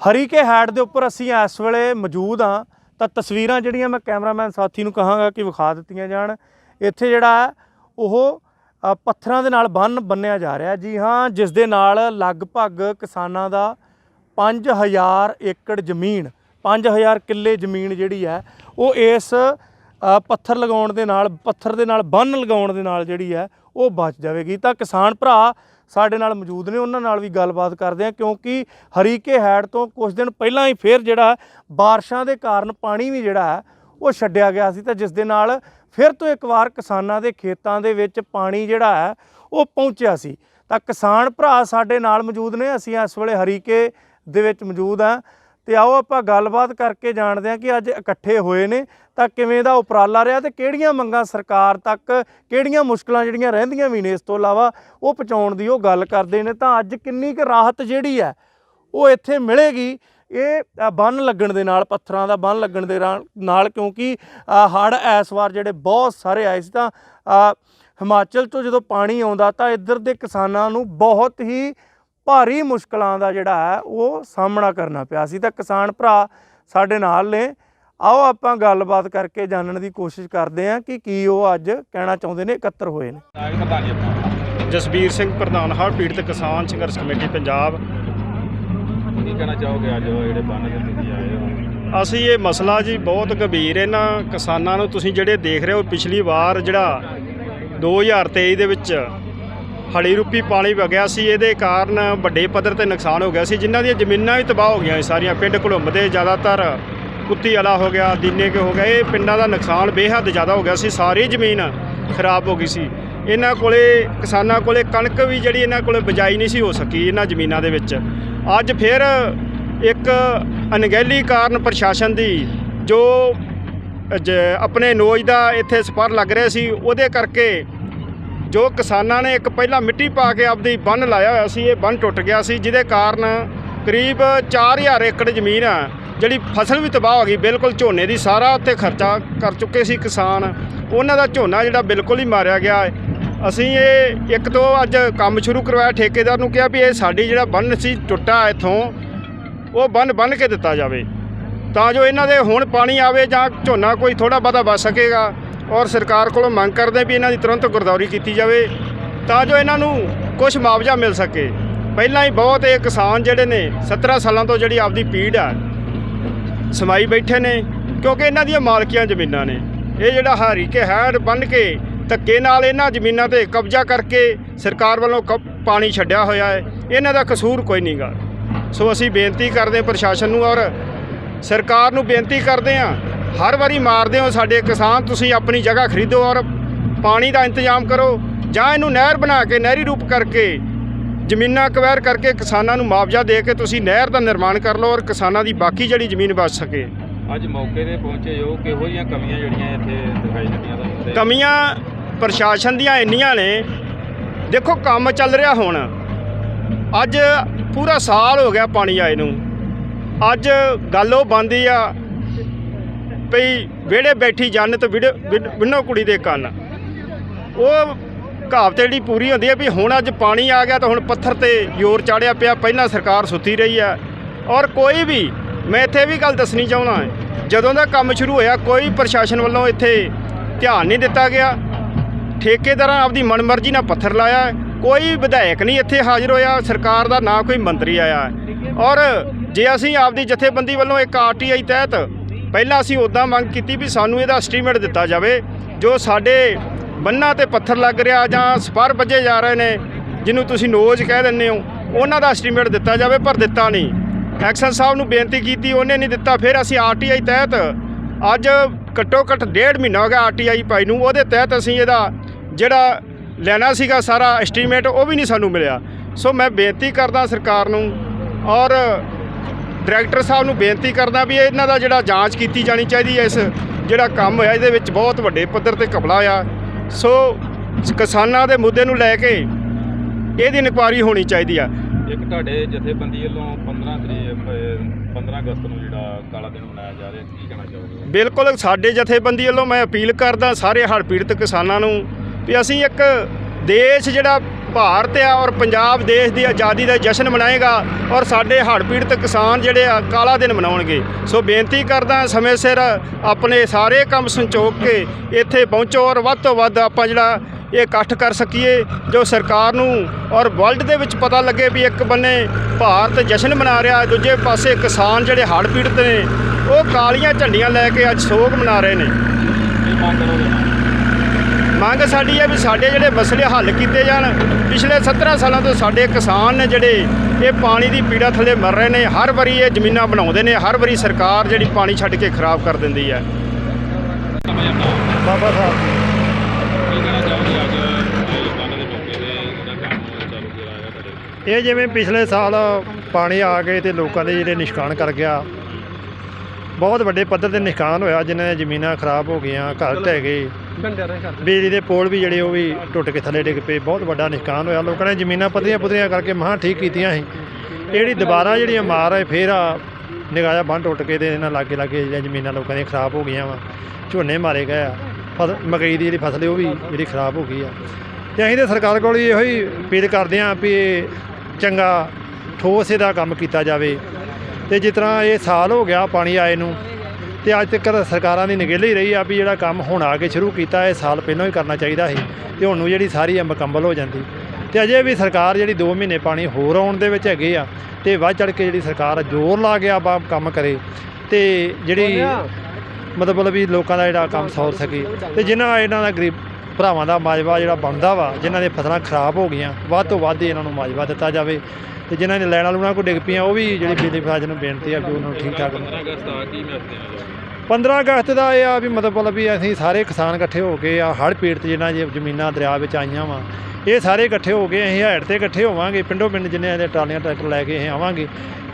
Harike head ਦੇ ਉੱਪਰ ਅਸੀਂ ਇਸ ਵੇਲੇ ਮੌਜੂਦ ਹਾਂ। ਤਾਂ ਤਸਵੀਰਾਂ ਜਿਹੜੀਆਂ ਮੈਂ ਕੈਮਰਾਮੈਨ ਸਾਥੀ ਨੂੰ ਕਹਾਂਗਾ ਕਿ ਵਿਖਾ ਦਿੱਤੀਆਂ ਜਾਣ। ਇੱਥੇ ਜਿਹੜਾ ਉਹ ਪੱਥਰਾਂ ਦੇ ਨਾਲ ਬੰਨ ਬੰਨਿਆ ਜਾ ਰਿਹਾ। ਜੀ ਹਾਂ, ਜਿਸ ਦੇ ਨਾਲ ਲਗਭਗ ਕਿਸਾਨਾਂ ਦਾ 5000 ਏਕੜ ਜ਼ਮੀਨ 5000 ਕਿੱਲੇ ਜ਼ਮੀਨ ਜਿਹੜੀ ਹੈ, ਉਹ ਇਸ ਪੱਥਰ ਲਗਾਉਣ ਦੇ ਨਾਲ, ਪੱਥਰ ਦੇ ਨਾਲ ਬੰਨ ਲਗਾਉਣ ਦੇ ਨਾਲ ਜਿਹੜੀ ਹੈ, ਉਹ ਬਚ ਜਾਵੇਗੀ। ਤਾਂ ਕਿਸਾਨ ਭਰਾ ਸਾਡੇ ਨਾਲ ਮੌਜੂਦ ਨੇ, ਉਹਨਾਂ ਨਾਲ ਵੀ ਗੱਲਬਾਤ ਕਰਦੇ ਆ ਕਿਉਂਕਿ ਹਰੀਕੇ ਹੈਡ ਤੋਂ ਕੁਝ ਦਿਨ ਪਹਿਲਾਂ ਹੀ ਫੇਰ ਜਿਹੜਾ ਬਾਰਿਸ਼ਾਂ ਦੇ ਕਾਰਨ ਪਾਣੀ ਵੀ ਜਿਹੜਾ ਹੈ, ਉਹ ਛੱਡਿਆ ਗਿਆ ਸੀ ਤਾਂ ਜਿਸ ਦੇ ਨਾਲ ਫਿਰ ਤੋਂ ਇੱਕ ਵਾਰ ਕਿਸਾਨਾਂ ਦੇ ਖੇਤਾਂ ਦੇ ਵਿੱਚ ਪਾਣੀ ਜਿਹੜਾ ਹੈ, ਉਹ ਪਹੁੰਚਿਆ ਸੀ। ਤਾਂ ਕਿਸਾਨ ਭਰਾ ਸਾਡੇ ਨਾਲ ਮੌਜੂਦ ਨੇ, ਅਸੀਂ ਇਸ ਵੇਲੇ ਹਰੀਕੇ ਦੇ ਵਿੱਚ ਮੌਜੂਦ ਆ ਤੇ ਆਓ ਆਪਾਂ ਗੱਲਬਾਤ ਕਰਕੇ ਜਾਣਦੇ ਹਾਂ ਕਿ ਅੱਜ ਇਕੱਠੇ ਹੋਏ ਨੇ। ਤਾਂ ਕਿਵੇਂ ਦਾ ਉਪਰਾਲਾ ਰਿਹਾ ਤੇ ਕਿਹੜੀਆਂ ਮੰਗਾਂ ਸਰਕਾਰ ਤੱਕ ਕਿਹੜੀਆਂ ਮੁਸ਼ਕਲਾਂ ਜਿਹੜੀਆਂ ਰਹਿੰਦੀਆਂ ਵੀ ਨੇ ਇਸ ਤੋਂ ਇਲਾਵਾ ਉਹ ਪਹੁੰਚਾਉਣ ਦੀ ਉਹ ਗੱਲ ਕਰਦੇ ਨੇ। ਤਾਂ ਅੱਜ ਕਿੰਨੀ ਕੁ ਰਾਹਤ ਜਿਹੜੀ ਹੈ ਉਹ ਇੱਥੇ ਮਿਲੇਗੀ। ਇਹ ਅ, ਬੰਨ ਲੱਗਣ ਦੇ ਨਾਲ ਪੱਥਰਾਂ ਦਾ ਬੰਨ ਲੱਗਣ ਦੇ ਰਾ- ਨਾਲ ਕਿਉਂਕਿ ਹੜ ਐਸ ਵਾਰ ਜਿਹੜੇ ਬਹੁਤ ਸਾਰੇ ਆਏ ਸੀ ਤਾਂ ਹਿਮਾਚਲ ਤੋਂ ਜਦੋਂ ਪਾਣੀ ਆਉਂਦਾ ਤਾਂ ਇੱਧਰ ਦੇ ਕਿਸਾਨਾਂ ਨੂੰ ਬਹੁਤ ਹੀ ਭਾਰੀ ਮੁਸ਼ਕਲਾਂ ਦਾ ਜਿਹੜਾ ਹੈ ਉਹ ਸਾਹਮਣਾ ਕਰਨਾ ਪਿਆ ਸੀ। ਤਾਂ ਕਿਸਾਨ ਭਰਾ ਸਾਡੇ ਨਾਲ ਨੇ। ਆਓ ਆਪਾਂ ਗੱਲਬਾਤ ਕਰਕੇ ਜਾਣਨ ਦੀ ਕੋਸ਼ਿਸ਼ ਕਰਦੇ ਹਾਂ ਕਿ ਕੀ ਉਹ ਅੱਜ ਕਹਿਣਾ ਚਾਹੁੰਦੇ ਨੇ ਇਕੱਤਰ ਹੋਏ ਨੇ। ਜਸਬੀਰ ਸਿੰਘ ਪ੍ਰਧਾਨ ਹੜ੍ਹ ਪੀੜਤ ਕਿਸਾਨ ਸੰਘਰਸ਼ ਕਮੇਟੀ ਪੰਜਾਬ। ਕੀ ਕਹਿਣਾ ਚਾਹੋਗੇ ਅੱਜ ਜਿਹੜੇ ਬੰਨ ਦੇ ਤੁਸੀਂ ਆਏ ਹੋ? ਅਸੀਂ ਇਹ ਮਸਲਾ ਜੀ ਬਹੁਤ ਗੰਭੀਰ ਹੈ ਨਾ। ਕਿਸਾਨਾਂ ਨੂੰ ਤੁਸੀਂ ਜਿਹੜੇ ਦੇਖ ਰਹੇ ਹੋ ਪਿਛਲੀ ਵਾਰ ਜਿਹੜਾ 2023 ਦੇ ਵਿੱਚ ਹੜੀ ਰੂਪੀ ਪਾਣੀ ਵਗਿਆ ਸੀ, ਇਹਦੇ ਕਾਰਨ ਵੱਡੇ ਪੱਧਰ ਤੇ ਨੁਕਸਾਨ ਹੋ ਗਿਆ ਸੀ। ਜਿਨ੍ਹਾਂ ਦੀਆਂ ਜ਼ਮੀਨਾਂ ਵੀ ਤਬਾਹ ਹੋ ਗਈਆਂ ਸੀ, ਸਾਰੀਆਂ ਪਿੰਡ ਘੁਲੰਬ ਜ਼ਿਆਦਾਤਰ ਕੁੱਤੀ ਵਾਲਾ ਹੋ ਗਿਆ, ਦੀਨੇ ਕੇ ਹੋ ਗਿਆ, ਇਹ ਪਿੰਡਾਂ ਦਾ ਨੁਕਸਾਨ ਬੇਹੱਦ ਜ਼ਿਆਦਾ ਹੋ ਗਿਆ ਸੀ, ਸਾਰੀ ਜ਼ਮੀਨ ਖਰਾਬ ਹੋ ਗਈ ਸੀ। ਇਹਨਾਂ ਕੋਲੇ, ਕਿਸਾਨਾਂ ਕੋਲੇ ਕਣਕ ਵੀ ਜਿਹੜੀ ਇਹਨਾਂ ਕੋਲੇ ਬਜਾਈ ਨਹੀਂ ਸੀ ਹੋ ਸਕੀ ਇਹਨਾਂ ਜ਼ਮੀਨਾਂ ਦੇ ਵਿੱਚ। ਅੱਜ ਫਿਰ ਇੱਕ ਅਣਗਹਿਲੀ ਕਾਰਨ ਪ੍ਰਸ਼ਾਸਨ ਦੀ, ਜੋ ਆਪਣੇ ਨੋਜ ਦਾ ਇੱਥੇ ਸਪਰ ਲੱਗ ਰਿਹਾ ਸੀ, ਉਹਦੇ ਕਰਕੇ ਜੋ ਕਿਸਾਨਾਂ ਨੇ ਇੱਕ ਪਹਿਲਾਂ ਮਿੱਟੀ ਪਾ ਕੇ ਆਪਦੀ ਬੰਨ ਲਾਇਆ ਹੋਇਆ ਸੀ, ਇਹ ਬੰਨ ਟੁੱਟ ਗਿਆ ਸੀ, ਜਿਹਦੇ ਕਾਰਨ ਕਰੀਬ 4000 ਏਕੜ ਜ਼ਮੀਨ ਆ, ਜਿਹੜੀ ਫਸਲ ਵੀ ਤਬਾਹ ਹੋ ਗਈ, ਬਿਲਕੁਲ ਝੋਨੇ ਦੀ, ਸਾਰਾ ਉੱਤੇ ਖਰਚਾ ਕਰ ਚੁੱਕੇ ਸੀ ਕਿਸਾਨ। ਉਹਨਾਂ ਦਾ ਝੋਨਾ ਜਿਹੜਾ ਬਿਲਕੁਲ ਹੀ ਮਾਰਿਆ ਗਿਆ ਹੈ। ਅਸੀਂ ਇਹ ਇੱਕ ਤੋਂ ਅੱਜ ਕੰਮ ਸ਼ੁਰੂ ਕਰਵਾਇਆ, ਠੇਕੇਦਾਰ ਨੂੰ ਕਿਹਾ ਵੀ ਇਹ ਸਾਡੀ ਜਿਹੜਾ ਬੰਨ ਸੀ, ਟੁੱਟਾ ਇੱਥੋਂ, ਉਹ ਬੰਨ ਬੰਨ ਕੇ ਦਿੱਤਾ ਜਾਵੇ। ਤਾਂ ਜੋ ਇਹਨਾਂ ਦੇ ਹੁਣ ਪਾਣੀ ਆਵੇ ਜਾਂ ਝੋਨਾ ਕੋਈ ਥੋੜਾ ਬਹੁਤਾ ਬਚ ਸਕੇਗਾ। ਔਰ ਸਰਕਾਰ ਕੋਲੋਂ ਮੰਗ ਕਰਦੇ ਵੀ ਇਹਨਾਂ ਦੀ ਤੁਰੰਤ ਗੁਰਦੌਰੀ ਕੀਤੀ ਜਾਵੇ ਤਾਂ ਜੋ ਇਹਨਾਂ ਨੂੰ ਕੁਝ ਮੁਆਵਜ਼ਾ ਮਿਲ ਸਕੇ। ਪਹਿਲਾਂ ਹੀ ਬਹੁਤ ਇਹ ਕਿਸਾਨ ਜਿਹੜੇ ਨੇ 17 ਸਾਲਾਂ ਤੋਂ ਜਿਹੜੀ ਆਪਦੀ ਪੀੜ ਆ, ਸਮਾਈ ਬੈਠੇ ਨੇ, ਕਿਉਂਕਿ ਇਹਨਾਂ ਦੀਆਂ ਮਾਲਕੀਆਂ ਜ਼ਮੀਨਾਂ ਨੇ। ਇਹ ਜਿਹੜਾ ਹਾਰੀ ਕੇ ਹੈਡ ਬੰਨ ਕੇ ਧੱਕੇ ਨਾਲ ਇਹਨਾਂ ਜ਼ਮੀਨਾਂ ਤੇ ਕਬਜ਼ਾ ਕਰਕੇ ਸਰਕਾਰ ਵੱਲੋਂ ਕਬ- ਪਾਣੀ ਛੱਡਿਆ ਹੋਇਆ ਹੈ। ਇਹਨਾਂ ਦਾ ਕਸੂਰ ਕੋਈ ਨਹੀਂਗਾ ਸੋ ਅਸੀਂ ਬੇਨਤੀ ਕਰਦੇ ਹਾਂ ਪ੍ਰਸ਼ਾਸਨ ਨੂੰ ਔਰ ਸਰਕਾਰ ਨੂੰ ਬੇਨਤੀ ਕਰਦੇ ਹਾਂ ਹਰ ਵਾਰੀ ਮਾਰਦੇ ਹੋ ਸਾਡੇ ਕਿਸਾਨ ਤੁਸੀਂ ਆਪਣੀ ਜਗ੍ਹਾ ਖਰੀਦੋ ਔਰ ਪਾਣੀ ਦਾ ਇੰਤਜ਼ਾਮ ਕਰੋ। ਜਾਂ ਇਹਨੂੰ ਨਹਿਰ ਬਣਾ ਕੇ ਨਹਿਰੀ ਰੂਪ ਕਰਕੇ ਜ਼ਮੀਨਾਂ ਅਕਵਾਇਰ ਕਰਕੇ ਕਿਸਾਨਾਂ ਨੂੰ ਮੁਆਵਜ਼ਾ ਦੇ ਕੇ ਤੁਸੀਂ ਨਹਿਰ ਦਾ ਨਿਰਮਾਣ ਕਰ ਲਓ ਔਰ ਕਿਸਾਨਾਂ ਦੀ ਬਾਕੀ ਜਿਹੜੀ ਜ਼ਮੀਨ ਬਚ ਸਕੇ। ਅੱਜ ਮੌਕੇ ਤੇ ਪਹੁੰਚੇ ਹੋ ਕਿਹੋ ਜਿਹੀਆਂ ਕਮੀਆਂ ਜਿਹੜੀਆਂ ਇੱਥੇ ਦਿਖਾਈ ਦਿੱਤੀਆਂ ਤੁਹਾਨੂੰ? ਕਮੀਆਂ ਪ੍ਰਸ਼ਾਸਨ ਦੀਆਂ ਇੰਨੀਆਂ ਨੇ। ਦੇਖੋ ਕੰਮ ਚੱਲ ਰਿਹਾ ਹੁਣ। ਅੱਜ ਪੂਰਾ ਸਾਲ ਹੋ ਗਿਆ ਪਾਣੀ ਆਏ ਨੂੰ। ਅੱਜ ਗੱਲ ਉਹ ਬੰਦੀ ਆ ਪਈ, ਵਿਹੜੇ ਬੈਠੀ ਜੰਨਤ ਵਿੜ- ਵਿੜ- ਵਿੰਨੋ ਕੁੜੀ ਦੇ ਕੰਨ। ਉਹ ਕਹਾਵਤ ਜਿਹੜੀ ਪੂਰੀ ਹੁੰਦੀ ਹੈ ਵੀ ਹੁਣ ਅੱਜ ਪਾਣੀ ਆ ਗਿਆ ਤਾਂ ਹੁਣ ਪੱਥਰ ਤੇ ਜ਼ੋਰ ਚਾੜਿਆ ਪਿਆ, ਪਹਿਲਾਂ ਸਰਕਾਰ ਸੁੱਤੀ ਰਹੀ ਹੈ ਔਰ ਕੋਈ ਵੀ, ਮੈਂ ਇੱਥੇ ਵੀ ਗੱਲ ਦੱਸਣੀ ਚਾਹੁੰਦਾ ਜਦੋਂ ਦਾ ਕੰਮ ਸ਼ੁਰੂ ਹੋਇਆ, ਕੋਈ ਪ੍ਰਸ਼ਾਸਨ ਵੱਲੋਂ ਇੱਥੇ ਧਿਆਨ ਨਹੀਂ ਦਿੱਤਾ ਗਿਆ। ਠੇਕੇਦਾਰਾਂ ਆਪਦੀ ਮਨਮਰਜ਼ੀ ਨਾਲ ਪੱਥਰ ਲਾਇਆ, ਕੋਈ ਵਿਧਾਇਕ ਨਹੀਂ ਇੱਥੇ ਹਾਜ਼ਰ ਹੋਇਆ, ਸਰਕਾਰ ਦਾ ਨਾ ਕੋਈ ਮੰਤਰੀ ਆਇਆ। ਔਰ ਜੇ ਅਸੀਂ ਆਪਦੀ ਜਥੇਬੰਦੀ ਵੱਲੋਂ ਇੱਕ ਆਰਟੀਆਈ ਤਹਿਤ ਪਹਿਲਾਂ ਅਸੀਂ ਉਦਾਂ ਮੰਗ ਕੀਤੀ ਵੀ ਸਾਨੂੰ ਇਹਦਾ ਐਸਟੀਮੇਟ ਦਿੱਤਾ ਜਾਵੇ, ਜੋ ਸਾਡੇ ਬੰਨਾਂ ਤੇ ਪੱਥਰ ਲੱਗ ਰਿਹਾ ਜਾਂ ਸਪਰ ਵੱਜੇ ਜਾ ਰਹੇ ਨੇ, ਜਿਹਨੂੰ ਤੁਸੀਂ ਨੋਜ ਕਹਿ ਦਿੰਦੇ ਹੋ, ਉਹਨਾਂ ਦਾ ਐਸਟੀਮੇਟ ਦਿੱਤਾ ਜਾਵੇ ਪਰ ਦਿੱਤਾ ਨਹੀਂ। ਐਕਸ਼ਨ ਸਾਹਿਬ ਨੂੰ ਬੇਨਤੀ ਕੀਤੀ, ਉਹਨੇ ਨਹੀਂ ਦਿੱਤਾ, ਫਿਰ ਅਸੀਂ ਆਰਟੀਆਈ ਤਹਿਤ ਅੱਜ ਘੱਟੋ ਘੱਟ ਡੇਢ ਮਹੀਨਾ ਹੋ ਗਿਆ ਆਰਟੀਆਈ ਪਾਈ ਨੂੰ, ਉਹਦੇ ਤਹਿਤ ਅਸੀਂ ਇਹਦਾ ਜਿਹੜਾ ਲੈਣਾ ਸੀਗਾ ਸਾਰਾ ਐਸਟੀਮੇਟ ਉਹ ਵੀ ਨਹੀਂ ਸਾਨੂੰ ਮਿਲਿਆ। ਸੋ ਮੈਂ ਬੇਨਤੀ ਕਰਦਾ ਸਰਕਾਰ ਨੂੰ ਔਰ ਡਾਇਰੈਕਟਰ ਸਾਹਿਬ ਨੂੰ ਬੇਨਤੀ ਕਰਦਾ ਵੀ ਇਹਨਾਂ ਦਾ ਜਿਹੜਾ ਜਾਂਚ ਕੀਤੀ ਜਾਣੀ ਚਾਹੀਦੀ ਹੈ ਇਸ ਜਿਹੜਾ ਕੰਮ ਹੋਇਆ ਇਹਦੇ ਵਿੱਚ ਬਹੁਤ ਵੱਡੇ ਪੱਧਰ ਤੇ ਘਪਲਾ ਆ। ਸੋ ਕਿਸਾਨਾਂ ਦੇ ਮੁੱਦੇ ਨੂੰ ਲੈ ਕੇ ਇਹਦੀ ਇਨਕੁਆਰੀ ਹੋਣੀ ਚਾਹੀਦੀ ਆ। ਇੱਕ ਤੁਹਾਡੇ ਜਥੇਬੰਦੀ ਵੱਲੋਂ 15 ਤਰੀਕ 15 ਅਗਸਤ ਨੂੰ ਜਿਹੜਾ ਕਾਲਾ ਦਿਨ ਮਨਾਇਆ ਜਾ ਰਿਹਾ ਕੀ ਕਹਿਣਾ ਚਾਹੋਗੇ? ਬਿਲਕੁਲ ਸਾਡੇ ਜਥੇਬੰਦੀ ਵੱਲੋਂ ਮੈਂ ਅਪੀਲ ਕਰਦਾ ਸਾਰੇ ਹੜ੍ਹ ਪੀੜਤ ਕਿਸਾਨਾਂ ਨੂੰ ਵੀ ਅਸੀਂ ਇੱਕ ਦੇਸ਼ ਜਿਹੜਾ ਭਾਰਤ ਆ ਔਰ ਪੰਜਾਬ ਦੇਸ਼ ਦੀ ਆਜ਼ਾਦੀ ਦਾ ਜਸ਼ਨ ਮਨਾਏਗਾ ਔਰ ਸਾਡੇ ਹੜ੍ਹ ਪੀੜਤ ਕਿਸਾਨ ਜਿਹੜੇ ਆ, ਕਾਲਾ ਦਿਨ ਮਨਾਉਣਗੇ। ਸੋ ਬੇਨਤੀ ਕਰਦਾ ਸਮੇਂ ਸਿਰ ਆਪਣੇ ਸਾਰੇ ਕੰਮ ਸੰਚੋਕ ਕੇ ਇੱਥੇ ਪਹੁੰਚੋ ਔਰ ਵੱਧ ਤੋਂ ਵੱਧ ਆਪਾਂ ਜਿਹੜਾ ਇਹ ਇਕੱਠ ਕਰ ਸਕੀਏ, ਜੋ ਸਰਕਾਰ ਨੂੰ ਔਰ ਵਰਲਡ ਦੇ ਵਿੱਚ ਪਤਾ ਲੱਗੇ ਵੀ ਇੱਕ ਬੰਨੇ ਭਾਰਤ ਜਸ਼ਨ ਮਨਾ ਰਿਹਾ, ਦੂਜੇ ਪਾਸੇ ਕਿਸਾਨ ਜਿਹੜੇ ਹੜ੍ਹ ਪੀੜਤ ਨੇ, ਉਹ ਕਾਲੀਆਂ ਝੰਡੀਆਂ ਲੈ ਕੇ ਅੱਜ ਸੋਗ ਮਨਾ ਰਹੇ ਨੇ। ਮੰਗ ਸਾਡੀ ਹੈ ਵੀ ਸਾਡੇ ਜਿਹੜੇ ਮਸਲੇ ਹੱਲ ਕੀਤੇ ਜਾਣ। ਪਿਛਲੇ 17 ਸਾਲਾਂ ਤੋਂ ਸਾਡੇ ਕਿਸਾਨ ਨੇ ਜਿਹੜੇ ਇਹ ਪਾਣੀ ਦੀ ਪੀੜਾ ਥੱਲੇ ਮਰ ਰਹੇ ਨੇ, ਹਰ ਵਾਰੀ ਇਹ ਜ਼ਮੀਨਾਂ ਬਣਾਉਂਦੇ ਨੇ, ਹਰ ਵਾਰੀ ਸਰਕਾਰ ਜਿਹੜੀ ਪਾਣੀ ਛੱਡ ਕੇ ਖਰਾਬ ਕਰ ਦਿੰਦੀ ਹੈ। ਬਾਬਾ ਸਾਹਿਬ। ਇਹ ਇਹ ਜਿਵੇਂ ਪਿਛਲੇ ਸਾਲ ਪਾਣੀ ਆ ਗਏ ਤੇ ਲੋਕਾਂ ਦੇ ਜਿਹੜੇ ਨਿਸ਼ਕਾਨ ਕਰ ਗਿਆ। ਬਹੁਤ ਵੱਡੇ ਪੱਧਰ ਤੇ ਨਿਸ਼ਕਾਨ ਹੋਇਆ, ਜਿਨ੍ਹਾਂ ਦੀਆਂ ਜ਼ਮੀਨਾਂ ਖਰਾਬ ਹੋ ਗਈਆਂ, ਘਰ ਢਹਿ ਗਏ। ਬਿਜਲੀ ਦੇ ਪੋਲ ਵੀ ਜਿਹੜੇ ਉਹ ਵੀ ਟੁੱਟ ਕੇ ਥੱਲੇ ਡਿੱਗ ਪਏ, ਬਹੁਤ ਵੱਡਾ ਨੁਕਸਾਨ ਹੋਇਆ। ਲੋਕਾਂ ਨੇ ਜ਼ਮੀਨਾਂ ਪੱਧਰੀਆਂ ਪੁੱਧਰੀਆਂ ਕਰਕੇ ਮਹਾਂ ਠੀਕ ਕੀਤੀਆਂ ਸੀ। ਇਹ ਜਿਹੜੀ ਦੁਬਾਰਾ ਜਿਹੜੀਆਂ ਮਾਰ ਹੈ ਫੇਰ ਆ ਨਿਗਾਇਆ ਬੰਨ ਟੁੱਟ ਕੇ ਤੇ ਇਹਨਾਂ ਲਾਗੇ ਲਾਗੇ ਜਿਹੜੀਆਂ ਜ਼ਮੀਨਾਂ ਲੋਕਾਂ ਦੀਆਂ ਖਰਾਬ ਹੋ ਗਈਆਂ ਵਾ, ਝੋਨੇ ਮਾਰੇ ਗਏ ਆ। ਫਸਲ ਮਕਈ ਦੀ ਜਿਹੜੀ ਫਸਲ ਹੈ ਉਹ ਵੀ ਜਿਹੜੀ ਖਰਾਬ ਹੋ ਗਈ ਆ। ਤੇ ਅਸੀਂ ਤੇ ਸਰਕਾਰ ਕੋਲ ਇਹੋ ਹੀ ਅਪੀਲ ਕਰਦੇ ਹਾਂ ਵੀ ਇਹ ਚੰਗਾ, ਠੋਸ ਇਹਦਾ ਕੰਮ ਕੀਤਾ ਜਾਵੇ। ਤੇ ਜਿਸ ਤਰ੍ਹਾਂ ਇਹ ਸਾਲ ਹੋ ਗਿਆ ਪਾਣੀ ਆਏ ਨੂੰ ਤੇ ਅੱਜ ਤੱਕ ਸਰਕਾਰਾਂ ਦੀ ਨਿਗਹਿਲੀ ਹੀ ਰਹੀ ਆ ਵੀ ਜਿਹੜਾ ਕੰਮ ਹੁਣ ਆ ਕੇ ਸ਼ੁਰੂ ਕੀਤਾ ਇਹ ਸਾਲ ਪਹਿਲਾਂ ਹੀ ਕਰਨਾ ਚਾਹੀਦਾ ਸੀ ਤੇ ਹੁਣ ਨੂੰ ਜਿਹੜੀ ਸਾਰੀ ਆ ਮੁਕੰਮਲ ਹੋ ਜਾਂਦੀ। ਤੇ ਅਜੇ ਵੀ ਸਰਕਾਰ ਜਿਹੜੀ 2 ਮਹੀਨੇ ਪਾਣੀ ਹੋਰ ਆਉਣ ਦੇ ਵਿੱਚ ਹੈਗੇ ਆ ਤੇ ਵੱਧ ਚੜ ਕੇ ਜਿਹੜੀ ਸਰਕਾਰ ਜ਼ੋਰ ਲਾ ਕੇ ਆ ਕੰਮ ਕਰੇ ਤੇ ਜਿਹੜੀ ਮਤਲਬ ਵੀ ਲੋਕਾਂ ਦਾ ਜਿਹੜਾ ਕੰਮ ਸੌਰ ਸਕੇ ਤੇ ਜਿਨ੍ਹਾਂ ਇਹਨਾਂ ਦਾ ਗਰੀਬ ਭਰਾਵਾਂ ਦਾ ਮਾਜਵਾ ਜਿਹੜਾ ਬਣਦਾ ਵਾ ਜਿਨ੍ਹਾਂ ਦੀਆਂ ਫਸਲਾਂ ਖਰਾਬ ਹੋ ਗਈਆਂ ਵੱਧ ਤੋਂ ਵੱਧ ਇਹਨਾਂ ਨੂੰ ਮਾਜਵਾ ਦਿੱਤਾ ਜਾਵੇ। ਤੇ ਜਿਨ੍ਹਾਂ ਨੇ ਲੈਣਾ ਲੂਣਾ ਕੋ ਡਿੱਗ ਪਈਆਂ ਉਹ ਵੀ ਜਿਹੜੀ ਬਿਜਲੀ ਵਿਭਾਗ ਨੂੰ ਬੇਨਤੀ ਆ ਵੀ ਉਹਨਾਂ ਨੂੰ ਠੀਕ ਠਾਕ 15 ਅਗਸਤ ਆ ਕੀ ਮੈਸੇਜ ਦੇਣਾ ਚਾਹੋਗੇ? 15 ਅਗਸਤ ਦਾ ਇਹ ਆ ਵੀ ਮਤਲਬ ਵੀ ਅਸੀਂ ਸਾਰੇ ਕਿਸਾਨ ਇਕੱਠੇ ਹੋ ਕੇ ਆ ਹੜ੍ਹ ਪੀੜਤ ਜਿਨ੍ਹਾਂ ਦੀ ਜ਼ਮੀਨਾਂ ਦਰਿਆ ਵਿੱਚ ਆਈਆਂ ਵਾ ਇਹ ਸਾਰੇ ਇਕੱਠੇ ਹੋ ਕੇ ਅਸੀਂ ਹੈੜ ਤੇ ਇਕੱਠੇ ਹੋਵਾਂਗੇ ਪਿੰਡੋ ਪਿੰਡ ਜਿੰਨੇ ਦੇ ਟਰਾਲੀਆਂ ਟਰੈਕਟਰ ਲੈ ਕੇ ਅਸੀਂ ਆਵਾਂਗੇ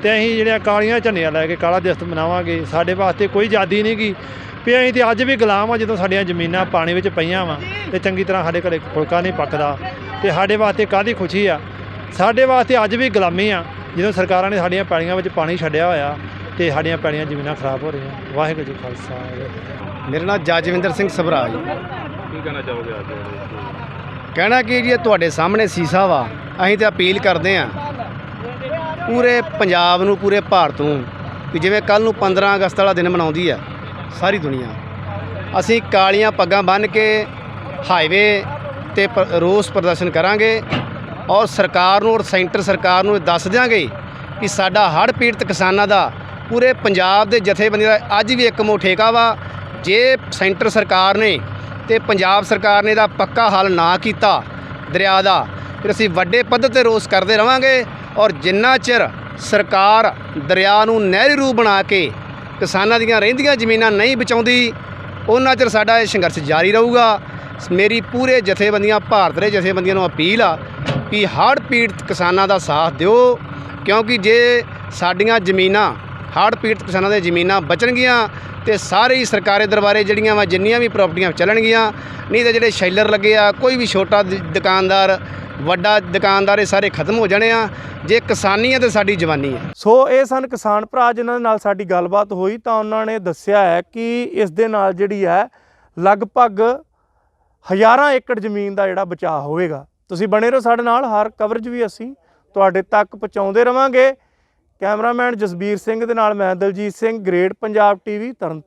ਤੇ ਅਸੀਂ ਜਿਹੜੀਆਂ ਕਾਲੀਆਂ ਝੰਡੀਆਂ ਲੈ ਕੇ ਕਾਲਾ ਦਿਸਤ ਮਨਾਵਾਂਗੇ ਸਾਡੇ ਵਾਸਤੇ ਕੋਈ ਆਜ਼ਾਦੀ ਨਹੀਂ ਗੀ। ਵੀ ਅਸੀਂ ਤੇ ਅੱਜ ਵੀ ਗੁਲਾਮ ਆ ਜਦੋਂ ਸਾਡੀਆਂ ਜ਼ਮੀਨਾਂ ਪਾਣੀ ਵਿੱਚ ਪਈਆਂ ਵਾ ਤੇ ਚੰਗੀ ਤਰ੍ਹਾਂ ਸਾਡੇ ਘਰੇ ਫੁਲਕਾ ਨਹੀਂ ਪੱਕਦਾ ਤੇ ਸਾਡੇ ਵਾਸਤੇ ਕਾਹਦੀ ਖੁਸ਼ੀ ਆ? ਸਾਡੇ ਵਾਸਤੇ ਅੱਜ ਵੀ ਗੁਲਾਮੀ ਆ। ਜਦੋਂ ਸਰਕਾਰਾਂ ਨੇ ਸਾਡੀਆਂ ਪੈਲੀਆਂ ਵਿੱਚ ਪਾਣੀ ਛੱਡਿਆ ਹੋਇਆ ਤੇ ਸਾਡੀਆਂ ਪੈਲੀਆਂ ਜ਼ਮੀਨਾਂ ਖਰਾਬ ਹੋ ਰਹੀਆਂ। ਵਾਹਿਗੁਰੂ ਜੀ ਖਾਲਸਾ। ਮੇਰਾ ਨਾਮ ਜਜਵਿੰਦਰ ਸਿੰਘ ਸਭਰਾਜ ਕੀ ਕਹਿਣਾ ਚਾਹੋਗੇ ਅੱਜ? ਕਹਿਣਾ ਕਿ ਜੀ ਤੁਹਾਡੇ ਸਾਹਮਣੇ ਸੀਸਾ ਵਾ। ਅਸੀਂ ਤੇ ਅਪੀਲ ਕਰਦੇ ਆਂ ਪੂਰੇ ਪੰਜਾਬ ਨੂੰ ਪੂਰੇ ਭਾਰਤ ਨੂੰ ਕਿ ਜਿਵੇਂ ਕੱਲ ਨੂੰ 15 ਅਗਸਤ ਵਾਲਾ ਦਿਨ ਮਨਾਉਂਦੀ ਆ ਸਾਰੀ ਦੁਨੀਆ। ਅਸੀਂ ਕਾਲੀਆਂ ਪੱਗਾਂ ਬੰਨ੍ਹ ਕੇ ਹਾਈਵੇ ਤੇ ਪ- ਰੋਸ ਪ੍ਰਦਰਸ਼ਨ ਕਰਾਂਗੇ। ਔਰ ਸਰਕਾਰ ਨੂੰ ਔਰ ਸੈਂਟਰ ਸਰਕਾਰ ਨੂੰ ਇਹ ਦੱਸ ਦਿਆਂਗੇ ਕਿ ਸਾਡਾ ਹੜ੍ਹ ਪੀੜਤ ਕਿਸਾਨਾਂ ਦਾ ਪੂਰੇ ਪੰਜਾਬ ਦੇ ਜਥੇਬੰਦੀਆਂ ਦਾ ਅੱਜ ਵੀ ਇੱਕ ਮੋ ਠੇਕਾ ਵਾ। ਜੇ ਸੈਂਟਰ ਸਰਕਾਰ ਨੇ ਤੇ ਪੰਜਾਬ ਸਰਕਾਰ ਨੇ ਇਹਦਾ ਪੱਕਾ ਹੱਲ ਨਾ ਕੀਤਾ ਦਰਿਆ ਦਾ, ਫਿਰ ਅਸੀਂ ਵੱਡੇ ਪੱਧਰ ਤੇ ਰੋਸ ਕਰਦੇ ਰਵਾਂਗੇ ਔਰ ਜਿੰਨਾ ਚਿਰ ਸਰਕਾਰ ਦਰਿਆ ਨੂੰ ਨਹਿਰੀ ਰੂਪ ਬਣਾ ਕੇ ਕਿਸਾਨਾਂ ਦੀਆਂ ਰਹਿੰਦੀਆਂ ਜ਼ਮੀਨਾਂ ਨਹੀਂ ਬਚਾਉਂਦੀ, ਉਹਨਾਂ ਚਿਰ ਸਾਡਾ ਇਹ ਸੰਘਰਸ਼ ਜਾਰੀ ਰਹੂਗਾ। ਮੇਰੀ ਪੂਰੇ ਜਥੇਬੰਦੀਆਂ, ਭਾਰਤ ਦੇ ਜਥੇਬੰਦੀਆਂ ਨੂੰ ਅਪੀਲ ਆ ਕਿ ਹੜ੍ਹ ਪੀੜਤ ਕਿਸਾਨਾਂ ਦਾ ਸਾਥ ਦਿਓ, ਕਿਉਂਕਿ ਜੇ ਸਾਡੀਆਂ ਜ਼ਮੀਨਾਂ, ਹੜ੍ਹ ਪੀੜਤ ਕਿਸਾਨਾਂ ਦੀਆਂ ਜ਼ਮੀਨਾਂ ਬਚਣਗੀਆਂ ਤੇ ਸਾਰੇ ਹੀ ਸਰਕਾਰੀ ਦਰਬਾਰੇ ਜਿਹੜੀਆਂ ਵਾ, ਜਿੰਨੀਆਂ ਵੀ ਪ੍ਰਾਪਰਟੀਆਂ ਚੱਲਣਗੀਆਂ, ਨਹੀਂ ਤਾਂ ਜਿਹੜੇ ਸ਼ੈਲਰ ਲੱਗੇ ਆ, ਕੋਈ ਵੀ ਛੋਟਾ ਦ- ਦੁਕਾਨਦਾਰ, ਵੱਡਾ ਦੁਕਾਨਦਾਰ, ਇਹ ਸਾਰੇ ਖਤਮ ਹੋ ਜਾਣੇ ਆ, ਜੇ ਕਿਸਾਨੀ ਆ ਤੇ ਸਾਡੀ ਜਵਾਨੀ ਆ। ਸੋ ਇਹ ਸਨ ਕਿਸਾਨ ਭਰਾ ਜਿਨ੍ਹਾਂ ਦੇ ਨਾਲ ਸਾਡੀ ਗੱਲਬਾਤ ਹੋਈ, ਤਾਂ ਉਹਨਾਂ ਨੇ ਦੱਸਿਆ ਹੈ ਕਿ ਇਸ ਦੇ ਨਾਲ ਜਿਹੜੀ ਹੈ, ਲਗਭਗ ਹਜ਼ਾਰਾਂ ਏਕੜ ਜ਼ਮੀਨ ਦਾ ਜਿਹੜਾ ਬਚਾਅ ਹੋਵੇਗਾ। ਤੁਸੀਂ ਬਣੇ ਰਹੋ ਸਾਡੇ ਨਾਲ, ਹਰ ਕਵਰੇਜ ਵੀ ਅਸੀਂ ਤੁਹਾਡੇ ਤੱਕ ਪਹੁੰਚਾਉਂਦੇ ਰਵਾਂਗੇ। ਕੈਮਰਾਮੈਨ ਜਸਬੀਰ ਸਿੰਘ ਦੇ ਨਾਲ ਮੈਂ ਦਲਜੀਤ ਸਿੰਘ ਗ੍ਰੇਟ ਪੰਜਾਬ ਟੀਵੀ ਤਰਨਤਾਰਨ।